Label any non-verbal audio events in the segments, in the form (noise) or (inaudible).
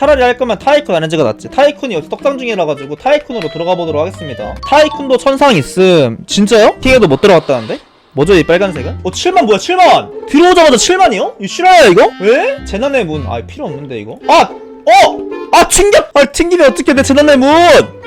차라리 할 거면 타이쿤 아렌즈가 낫지 타이쿤이 여기서 떡상 중이라 가지고 타이쿤으로 들어가 보도록 하겠습니다 타이쿤도 천상 있음 진짜요? 킹에도 못 들어갔다는데? 뭐죠 이 빨간색은? 어 7만 뭐야 7만 들어오자마자 7만이요? 이거 실화야 이거? 왜? 재난의 문 아 필요 없는데 이거? 아! 어! 아 튕겨! 아 튕기면 어떻게 내 재난의 문!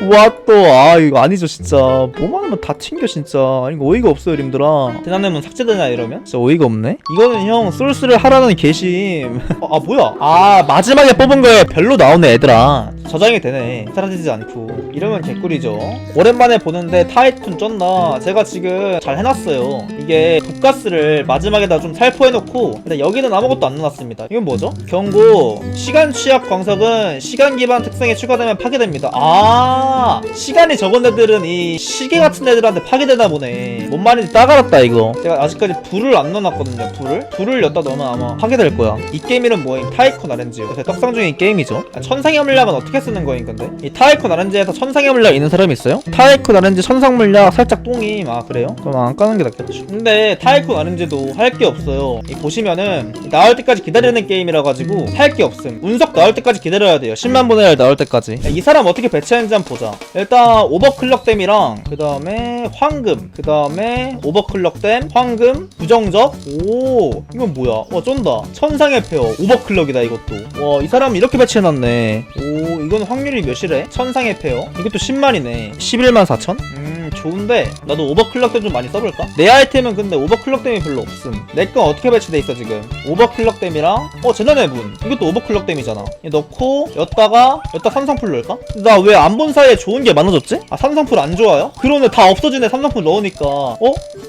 와또아 이거 아니죠 진짜. 뭐만 하면 다 튕겨 진짜. 이거 어이가 없어요 님들아. 재난의 문 삭제되냐 이러면? 진짜 어이가 없네? 이거는 형 솔스를 하라는 개심. (laughs) 어, 아 뭐야? 아 마지막에 뽑은 거에 별로 나오네 얘들아. 저장이 되네. 사라지지 않고. 이러면 개꿀이죠. 오랜만에 보는데 타이툰 쩐다. 제가 지금 잘 해놨어요. 이게 독가스를 마지막에다 좀 살포해놓고 근데 여기는 아무것도 안 넣어놨습니다. 이건 뭐죠? 경고. 시간 취약 광 석은 시간 기반 특성에 추가되면 파괴됩니다. 아 시간이 적은 애들은 이 시계 같은 애들한테 파괴되나 보네. 뭔 말인지 따가랐다 이거. 제가 아직까지 불을 안 넣어놨거든요 불을. 불을 엿다 넣으면 아마 파괴될 거야. 이 게임 이름 뭐임 타이콘 아렌지요 요새 떡상 중인 게임이죠. 아, 천상의 물약은 어떻게 쓰는 거임 근데? 이 타이콘 아렌지에서 천상의 물약 있는 사람이 있어요? 타이콘 아렌지 천상 물약 살짝 똥임 아 그래요? 그럼 안 까는 게 낫겠지. 근데 타이콘 아렌지도 할 게 없어요. 이 보시면은 나올 때까지 기다리는 게임이라 가지고 할 게 없음. 운석 나올 때까지 기다려야 돼요. 10만 분의 1 나올 때까지. 야, 이 사람 어떻게 배치하는지 한번 보자. 일단 오버클럭 댐이랑 그 다음에 황금 그 다음에 오버클럭 댐 황금 부정적. 오 이건 뭐야? 와 쩐다. 천상의 페어 오버클럭이다 이것도. 와 이 사람 이렇게 배치해놨네. 오 이건 확률이 몇이래? 천상의 페어 이것도 10만이네. 11만 4천? 음 좋은데 나도 오버클럭댐 좀 많이 써볼까? 내 아이템은 근데 오버클럭 댐이 별로 없음. 내 건 어떻게 배치돼 있어 지금? 오버클럭 댐이랑? 어 재난의 문. 이것도 오버클럭 댐이잖아. 이거 넣고 였다가 였다 삼성풀 넣을까? 나 왜 안 본 사이에 좋은 게 많아졌지? 아 삼성풀 안 좋아요? 그러네 다 없어지네 삼성풀 넣으니까. 어?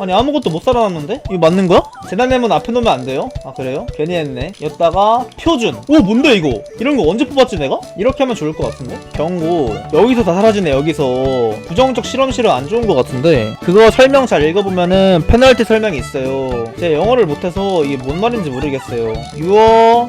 아니 아무것도 못 살아남는데? 이거 맞는 거야? 재난의 문 앞에 놓으면 안 돼요? 아 그래요? 괜히 했네. 였다가 표준. 오 뭔데 이거? 이런 거 언제 뽑았지 내가? 이렇게 하면 좋을 것 같은데? 경고. 여기서 다 사라지네 여기서. 부정적 실험실은 안 좋은 것 같은데 그거 설명 잘 읽어보면은 페널티 설명이 있어요 제가 영어를 못해서 이게 뭔 말인지 모르겠어요 유어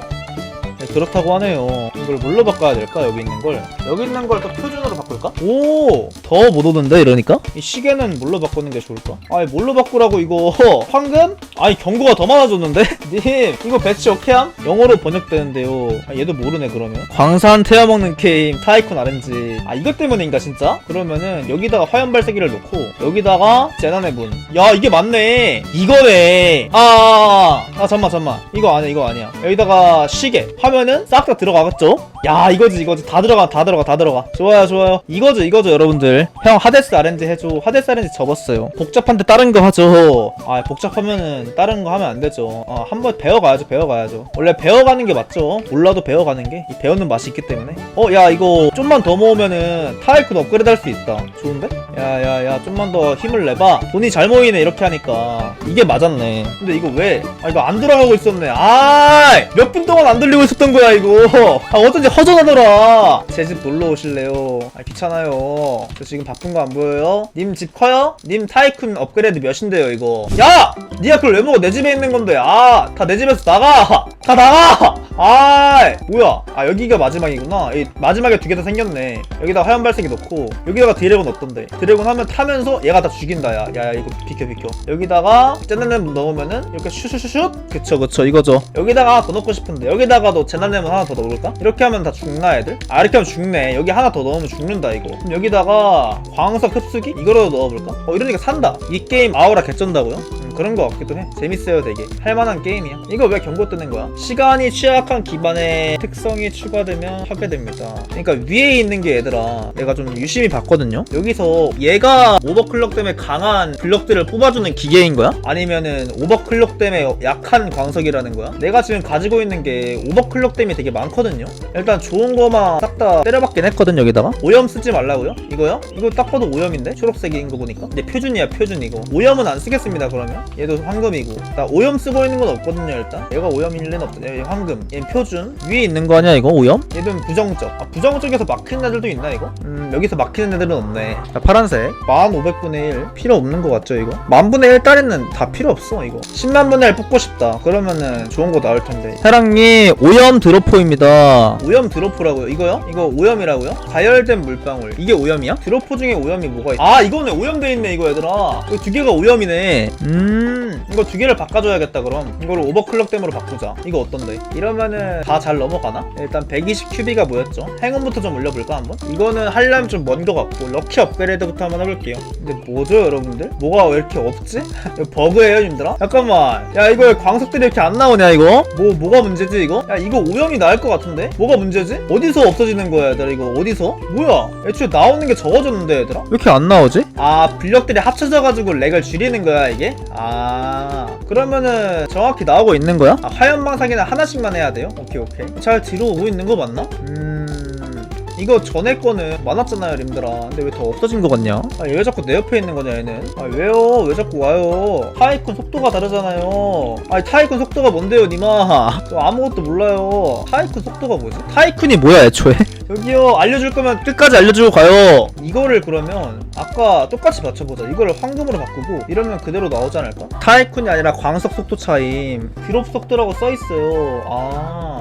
네, 그렇다고 하네요. 이걸 뭘로 바꿔야 될까? 여기 있는 걸. 여기 있는 걸 또 표준 으로 바꿀까? 오! 더 못 오는데, 이러니까? 이 시계는 뭘로 바꾸는 게 좋을까? 아니, 뭘로 바꾸라고, 이거. (laughs) 황금? 아니, 경고가 더 많아졌는데? (laughs) 님, 이거 배치 어케 함? 영어로 번역되는데요. 아, 얘도 모르네, 그러면. 광산 태워먹는 게임, 타이쿤 RNG. 아, 이것 때문인가, 진짜? 그러면은, 여기다가 화염 발사기를 놓고, 여기다가 재난의 문. 야, 이게 맞네. 이거네. 아, 아, 잠만, 잠만. 이거 아니야, 이거 아니야. 여기다가 시계. 하면은 싹 다 들어가겠죠? 야, 이거지, 이거지. 다 들어가, 다 들어가, 다 들어가. 좋아요, 좋아요. 이거죠, 이거죠, 여러분들. 형, 하데스 RNG 해줘. 하데스 RNG 접었어요. 복잡한데 다른 거 하죠. 아, 복잡하면은 다른 거 하면 안 되죠. 아, 한번 배워가야죠, 배워가야죠. 원래 배워가는 게 맞죠. 몰라도 배워가는 게. 이 배우는 맛이 있기 때문에. 어, 야, 이거 좀만 더 모으면은 타이쿤 업그레이드 할 수 있다. 좋은데? 야, 야, 야, 좀만 더 힘을 내봐. 돈이 잘 모이네, 이렇게 하니까. 이게 맞았네. 근데 이거 왜? 아, 이거 안 들어가고 있었네. 아, 몇 분 동안 안 들리고 있었던 거야, 이거. 아, 어쩐지 허전하더라. 제 집 놀러 오실래요? 아, 귀찮아요. 저 지금 바쁜 거 안 보여요? 님 집 커요? 님 타이쿤 업그레이드 몇인데요, 이거? 야! 니가 그걸 왜 먹어? 내 집에 있는 건데. 아, 다 내 집에서 나가! (laughs) 다 나가! 아, 뭐야? 아, 여기가 마지막이구나. 이 마지막에 두 개 다 생겼네. 여기다 화염 발사기 넣고, 여기다가 드래곤 넣던데. 드래곤 하면 타면서 얘가 다 죽인다, 야. 야, 야, 이거 비켜, 비켜. 여기다가 쟤네렘 넣으면은, 이렇게 슈슈슈슛? 그쵸, 그쵸, 이거죠. 여기다가 더 넣고 싶은데, 여기다가도 쟤네렘 하나 더 넣을까? 이렇게 하면 다 죽나, 애들? 아, 이렇게 하면 죽네. 여기 하나 더 넣으면 죽는다, 이거. 그럼 여기다가 광석 흡수기? 이거라도 넣어볼까? 어, 이러니까 산다. 이 게임 아우라 개쩐다고요? 음, 그런 거 같기도 해. 재밌어요, 되게. 할만한 게임이야. 이거 왜 경고 뜨는 거야? 시간이 취약 한 기반의 특성이 추가되면 하게 됩니다. 그러니까 위에 있는 게 얘들아. 내가 좀 유심히 봤거든요. 여기서 얘가 오버클럭 때문에 강한 블럭들을 뽑아주는 기계인 거야? 아니면은 오버클럭 때문에 약한 광석이라는 거야? 내가 지금 가지고 있는 게 오버클럭 때문에 되게 많거든요. 일단 좋은 거만 싹 다 때려박긴 했거든 여기다가. 오염 쓰지 말라고요? 이거요? 이거 딱 봐도 오염인데? 초록색인 거 보니까. 근데 표준이야 표준 이거. 오염은 안 쓰겠습니다 그러면. 얘도 황금이고. 나 오염 쓰고 있는 건 없거든요 일단. 얘가 오염일 리는 없다. 얘 황금. 얘는 표준. 위에 있는 거 아니야 이거 오염? 얘는 부정적. 아 부정적에서 막히는 애들도 있나 이거? 음 여기서 막히는 애들은 없네. 자 파란색. 1500분의 1 필요 없는 거 같죠 이거? 만분의 1 딸에는 다 필요 없어 이거. 10만 분의 1 뽑고 싶다. 그러면은 좋은 거 나올 텐데. 사랑님 오염 드로포입니다. 오염 드로프라고요 이거요? 이거 오염이라고요? 가열된 물방울 이게 오염이야? 드로프 중에 오염이 뭐가 있... 아 이거네 오염돼 있네 이거 얘들아 이거 두 개가 오염이네 음 이거 두 개를 바꿔줘야겠다 그럼 이걸 오버클럭 댐으로 바꾸자 이거 어떤데? 이러면 은 다 잘 넘어가나? 일단 120 큐비가 뭐였죠? 행운부터 좀 올려볼까 한번? 이거는 하려면 좀먼거 같고 럭키 업그레이드부터 한번 해볼게요 근데 뭐죠 여러분들? 뭐가 왜 이렇게 없지? (laughs) 버그예요 님들아? 잠깐만 야 이거 왜 광석들이 이렇게 안 나오냐 이거? 뭐 뭐가 문제지 이거? 야 이거 오염이 나을 것 같은데? 뭐가 문제지? 어디서 없어지는 거야 얘들아 이거 어디서? 뭐야 애초에 나오는 게 적어졌는데 얘들아? 왜 이렇게 안 나오지? 아 블럭들이 합쳐져가지고 렉을 줄이는 거야 이게? 아 그러면은 정확히 나오고 있는 거야? 아 화염방사기는 하나씩만 해야 돼 요? 오케이 오케이 잘 뒤로 오고 있는 거 맞나? 음... 이거 전에 거는 많았잖아요 림들아 근데 왜 더 없어진 거 같냐? 아얘왜 자꾸 내 옆에 있는 거냐 얘는 아 왜요? 왜 자꾸 와요? 타이쿤 속도가 다르잖아요 아니 타이쿤 속도가 뭔데요 니마 (laughs) 저 아무것도 몰라요 타이쿤 속도가 뭐지? 타이쿤이 뭐야 애초에? (laughs) 여기요 알려줄 거면 끝까지 알려주고 가요 이거를 그러면 아까 똑같이 맞춰보자 이거를 황금으로 바꾸고 이러면 그대로 나오지 않을까? 타이쿤이 아니라 광석 속도 차임 드롭 속도라고 써있어요 아...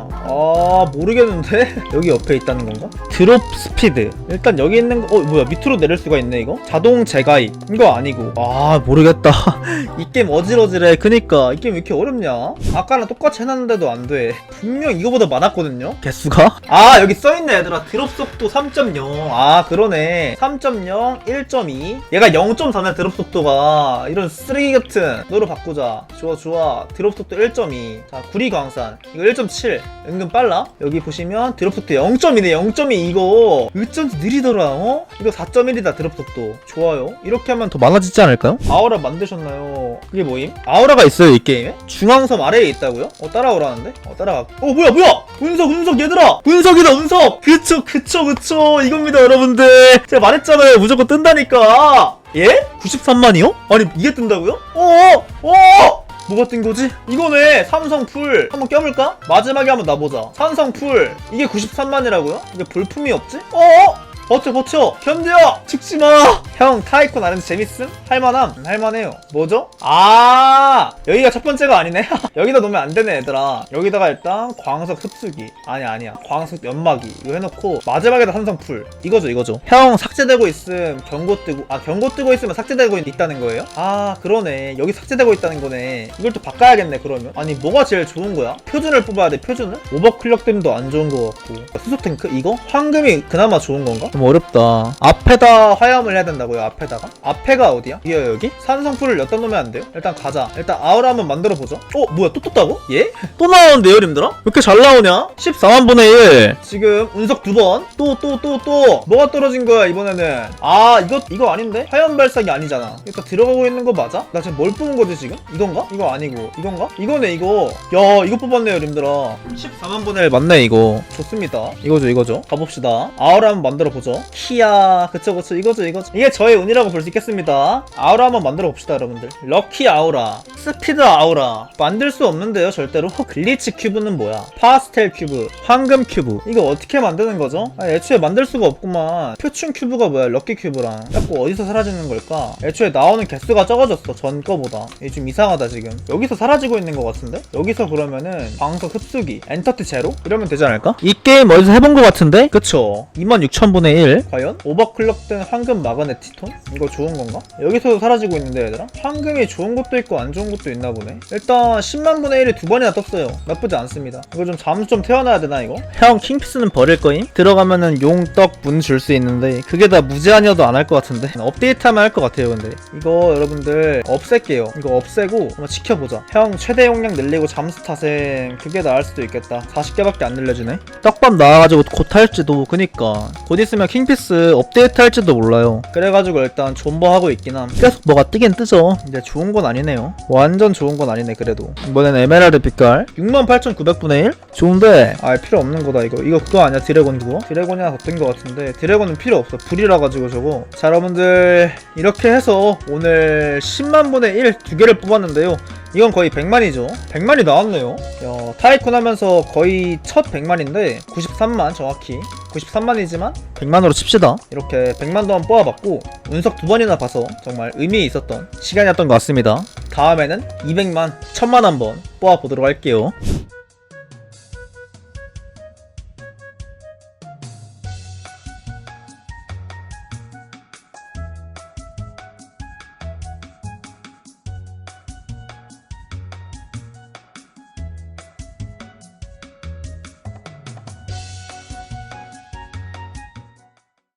아 모르겠는데? (laughs) 여기 옆에 있다는 건가? 드롭 스피드. 일단 여기 있는 거 어 뭐야 밑으로 내릴 수가 있네 이거? 자동 재가입. 이거 아니고. 아 모르겠다. (laughs) 이 게임 어지러지래 그니까 이 게임 왜 이렇게 어렵냐? 아까랑 똑같이 해놨는데도 안 돼. 분명 이거보다 많았거든요? 개수가? 아 여기 써있네 얘들아. 드롭 속도 3.0아 그러네. 3.0 1.2 얘가 0.4네 드롭 속도가. 이런 쓰레기 같은. 너로 바꾸자. 좋아 좋아. 드롭 속도 1.2 자 구리 광산. 이거 1.7 은근 빨라 여기 보시면 드롭 속도 0.2네 0.2 이거 어쩐지 느리더라 어? 이거 4.1이다 드롭 속도 좋아요 이렇게 하면 더 많아지지 않을까요? 아우라 만드셨나요? 그게 뭐임? 아우라가 있어요 이 게임에? 중앙섬 아래에 있다고요? 어 따라오라는데? 어 따라가 어 뭐야 뭐야 운석 운석 얘들아 운석이다 운석 그쵸 그쵸 그쵸 이겁니다 여러분들 제가 말했잖아요 무조건 뜬다니까 예? 93만이요? 아니 이게 뜬다고요? 어어 어 뭐가 뜬 거지? 이거네 삼성 풀 한번 껴볼까? 마지막에 한번 놔보자 삼성 풀 이게 93만이라고요? 이게 볼품이 없지? 어어? 버텨 버텨! 견뎌! 죽지마! 형 타이콘 아는데 재밌음? 할만함? 음, 할만해요. 뭐죠? 아 여기가 첫 번째가 아니네? (laughs) 여기다 놓으면 안 되네 얘들아. 여기다가 일단 광석 흡수기. 아니 아니야. 광석 연마기 이거 해놓고 마지막에다 삼성풀. 이거죠 이거죠. 형 삭제되고 있음. 경고 뜨고 아 경고 뜨고 있으면 삭제되고 있- 있다는 거예요? 아 그러네. 여기 삭제되고 있다는 거네. 이걸 또 바꿔야겠네 그러면. 아니 뭐가 제일 좋은 거야? 표준을 뽑아야 돼 표준을? 오버클럭 됨도 안 좋은 거 같고. 수소탱크? 이거? 황금이 그나마 좋은 건가? 좀 어렵다 앞에다 화염을 해야 된다고요 앞에다가? 앞에가 어디야? 이게 여기? 산성풀을 여기다 놓으면 안 돼요? 일단 가자 일단 아우라 한번 만들어 보죠 어 뭐야 또 떴다고? 예? (laughs) 또 나오는데요 님들아? 왜 이렇게 잘 나오냐? 14만 분의 1 지금 운석 두 번 또 또 또 또 뭐가 떨어진 거야 이번에는 아 이거 이거 아닌데? 화염 발사기 아니잖아 일단 들어가고 있는 거 맞아? 나 지금 뭘 뽑은 거지 지금? 이건가? 이거 아니고 이건가? 이거네 이거 야 이거 뽑았네요 님들아 14만 분의 1 맞네 이거 좋습니다 이거죠 이거죠 가봅시다 아우라 한번 만들어 보죠 키야 그쵸 그쵸. 이거죠 이거죠. 이게 저의 운이라고 볼 수 있겠습니다. 아우라 한번 만들어 봅시다 여러분들. 럭키 아우라 스피드 아우라. 만들 수 없는데요 절대로. 글리치 큐브는 뭐야? 파스텔 큐브 황금 큐브. 이거 어떻게 만드는 거죠? 아, 애초에 만들 수가 없구만. 표충 큐브가 뭐야 럭키 큐브랑? 자꾸 어디서 사라지는 걸까? 애초에 나오는 개수가 적어졌어 전 거보다. 이게 좀 이상하다 지금. 여기서 사라지고 있는 것 같은데? 여기서 그러면은 광석 흡수기 엔터티 제로? 이러면 되지 않을까? 이 게임 어디서 해본 것 같은데? 그쵸. 26,000분의 1 과연? 오버클럭 된 황금 마그네 티톤? 이거 좋은 건가? 여기서도 사라지고 있는데 얘들아? 황금이 좋은 것도 있고 안 좋은 것도 있나 보네 일단 10만 분의 1이 두 번이나 떴어요 나쁘지 않습니다 이거 좀 잠수 좀 태워놔야 되나 이거? 형 킹피스는 버릴 거임? 들어가면은 용떡 문 줄 수 있는데 그게 다 무제한이어도 안 할 것 같은데 업데이트하면 할 것 같아요 근데 이거 여러분들 없앨게요 이거 없애고 한번 지켜보자 형 최대 용량 늘리고 잠수 타셈 그게 나을 수도 있겠다 40개밖에 안 늘려주네 떡밥 나와가지고 곧 할지도 그니까 곧 있으면 킹피스 업데이트 할지도 몰라요. 그래가지고 일단 존버하고 있긴 함. 계속 뭐가 뜨긴 뜨죠. 근데 좋은 건 아니네요. 완전 좋은 건 아니네 그래도. 이번엔 에메랄드 빛깔. 68,900분의 1? 좋은데 아 필요 없는 거다 이거. 이거 그거 아니야 드래곤 그거? 드래곤이 하나 더뜬거 같은데 드래곤은 필요 없어. 불이라 가지고 저거. 자 여러분들 이렇게 해서 오늘 10만 분의 1 두 개를 뽑았는데요. 이건 거의 100만이죠. 100만이 나왔네요. 야, 타이쿤 하면서 거의 첫 100만인데 93만 정확히 93만이지만 100만으로 칩시다. 이렇게 100만도 한번 뽑아봤고 운석 두 번이나 봐서 정말 의미 있었던 시간이었던 것 같습니다. 다음에는 200만 1000만 한번 뽑아보도록 할게요